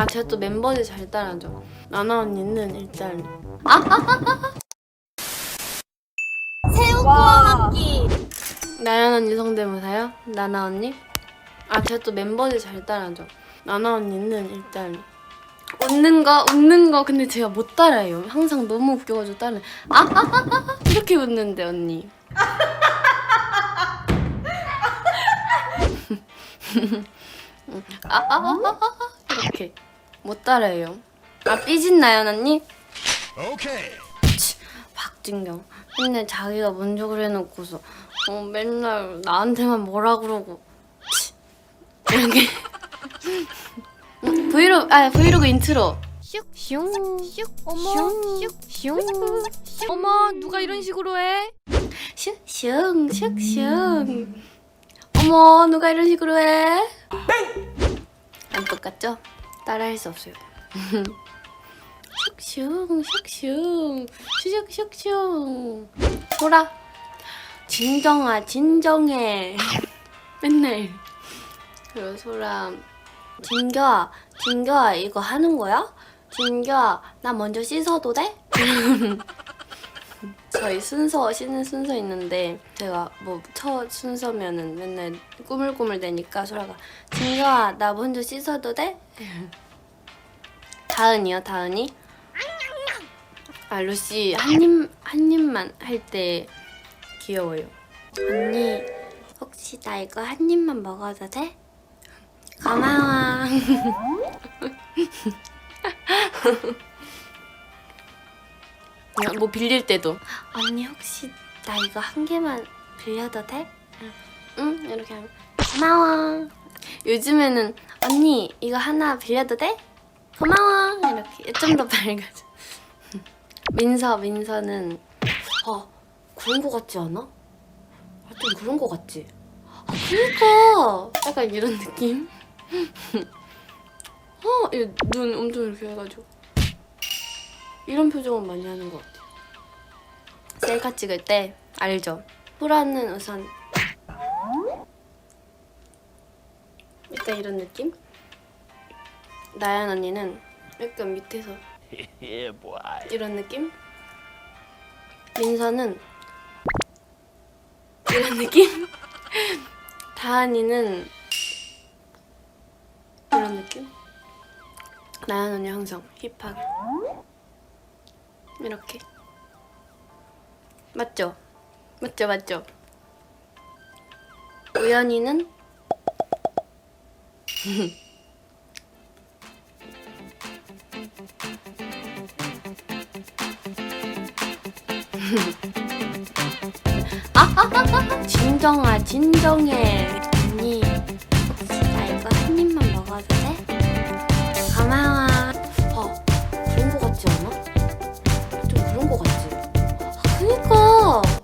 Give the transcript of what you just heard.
아 제가 또 멤버들 잘 따라하죠. 나나 언니는 일단 새우 구워 먹기. 나연 언니 성대모사요? 나나 언니? 아 제가 또 멤버들 잘 따라하죠. 나나 언니는 일단 웃는 거 웃는 거 근데 제가 못 따라해요. 항상 너무 웃겨가지고 따라. 아 이렇게 웃는데 언니. 아, 아, 아, 아, 아, 이렇게 못 따라해요. 아 삐진 나연 언니? Okay. 박진경 맨날 자기가 먼저 그래놓고서 어, 맨날 나한테만 뭐라 그러고 치. 이렇게 음, 브이로그 아 브이로그 인트로 슉, 어머, 슉, 어머, 누가 이런 식으로 해? 슝슝 어머 누가 이런 식으로 해? 안 똑같죠? 따라 할 수 없어요. 슉슝 슉슝 슉슉슉 소라 진정아 진정해. 맨날. 그리고 소라 진겨아 진겨아 이거 하는 거야? 진겨아 나 먼저 씻어도 돼? 저희 순서 쉬는 순서 있는데 제가 뭐 첫 순서면은 맨날 꾸물꾸물 대니까 소라가 진겨아 나 먼저 씻어도 돼? 다은이요 다은이? 아 루시 한입 한 입만 할 때 귀여워요. 언니 혹시 나 이거 한 입만 먹어도 돼? 고마워. 그냥 뭐 빌릴 때도 언니 혹시 나 이거 한 개만 빌려도 돼? 응 이렇게 하면 고마워. 요즘에는 언니 이거 하나 빌려도 돼? 고마워 이렇게 좀 더 밝아져. 민서 민서는 아 그런 거 같지 않아? 아, 좀 그런 거 같지? 아 그니까 약간 이런 느낌? 어눈 엄청 이렇게 해가지고 이런 표정은 많이 하는 것 같아요. 셀카 찍을 때 알죠? 후라는 우선 약간 이런 느낌? 나연 언니는 약간 밑에서. 이런 느낌? 민서는 이런 느낌? 다한이는 이런 느낌? 나연 언니 항상 힙하게 이렇게 맞죠? 맞죠 맞죠? 우연이는 아하하하 진정아 진정해 언니 혹시 나 이거 한 입만 먹어도 돼?